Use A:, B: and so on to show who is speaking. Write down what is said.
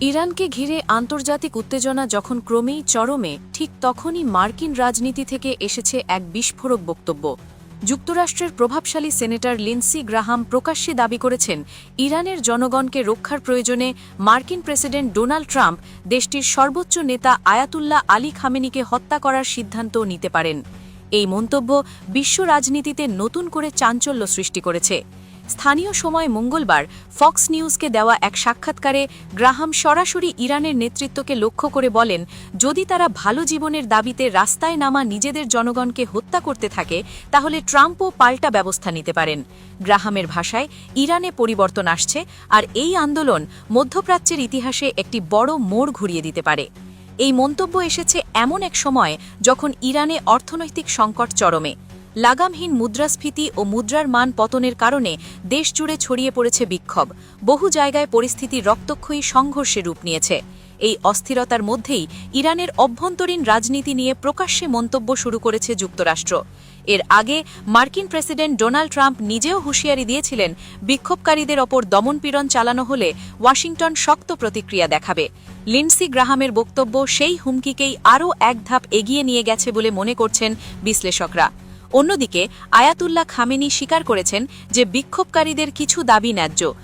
A: ইরানকে ঘিরে আন্তর্জাতিক উত্তেজনা যখন ক্রমেই চরমে, ঠিক তখনই মার্কিন রাজনীতি থেকে এসেছে এক বিস্ফোরক বক্তব্য। যুক্তরাষ্ট্রের প্রভাবশালী সেনেটর লিন্সি গ্রাহাম প্রকাশ্যে দাবি করেছেন, ইরানের জনগণকে রক্ষার প্রয়োজনে মার্কিন প্রেসিডেন্ট ডোনাল্ড ট্রাম্প দেশটির সর্বোচ্চ নেতা আয়াতুল্লাহ আলী খামেনিকে হত্যা করার সিদ্ধান্ত নিতে পারেন। এই মন্তব্য বিশ্ব রাজনীতিতে নতুন করে চাঞ্চল্য সৃষ্টি করেছে। স্থানীয় সময় মঙ্গলবার ফক্স নিউজকে দেওয়া এক সাক্ষাৎকারে গ্রাহাম সরাসরি ইরানের নেতৃত্বকে লক্ষ্য করে বলেন, যদি তারা ভালো জীবনের দাবিতে রাস্তায় নামা নিজেদের জনগণকে হত্যা করতে থাকে, তাহলে ট্রাম্পও পাল্টা ব্যবস্থা নিতে পারেন। গ্রাহামের ভাষায়, ইরানে পরিবর্তন আসছে আর এই আন্দোলন মধ্যপ্রাচ্যের ইতিহাসে একটি বড় মোড় ঘুরিয়ে দিতে পারে। এই মন্তব্য এসেছে এমন এক সময় যখন ইরানে অর্থনৈতিক সংকট চরমে। লাগামহীন মুদ্রাস্ফীতি ও মুদ্রার মান পতনের কারণে দেশজুড়ে ছড়িয়ে পড়েছে বিক্ষোভ। বহু জায়গায় পরিস্থিতি রক্তক্ষয়ী সংঘর্ষে রূপ নিয়েছে। এই অস্থিরতার মধ্যেই ইরানের অভ্যন্তরীণ রাজনীতি নিয়ে প্রকাশ্যে মন্তব্য শুরু করেছে যুক্তরাষ্ট্র। এর আগে মার্কিন প্রেসিডেন্ট ডোনাল্ড ট্রাম্প নিজেও হুঁশিয়ারি দিয়েছিলেন, বিক্ষোভকারীদের ওপর দমনপীড়ন চালানো হলে ওয়াশিংটন শক্ত প্রতিক্রিয়া দেখাবে। লিন্সি গ্রাহামের বক্তব্য সেই হুমকিকেই আরও এক ধাপ এগিয়ে নিয়ে গেছে বলে মনে করছেন বিশ্লেষকরা। অন্যদিকে আয়াতুল্লাহ খামেনি স্বীকার করেছেন যে বিক্ষোভকারীদের কিছু দাবি ন্যায্য।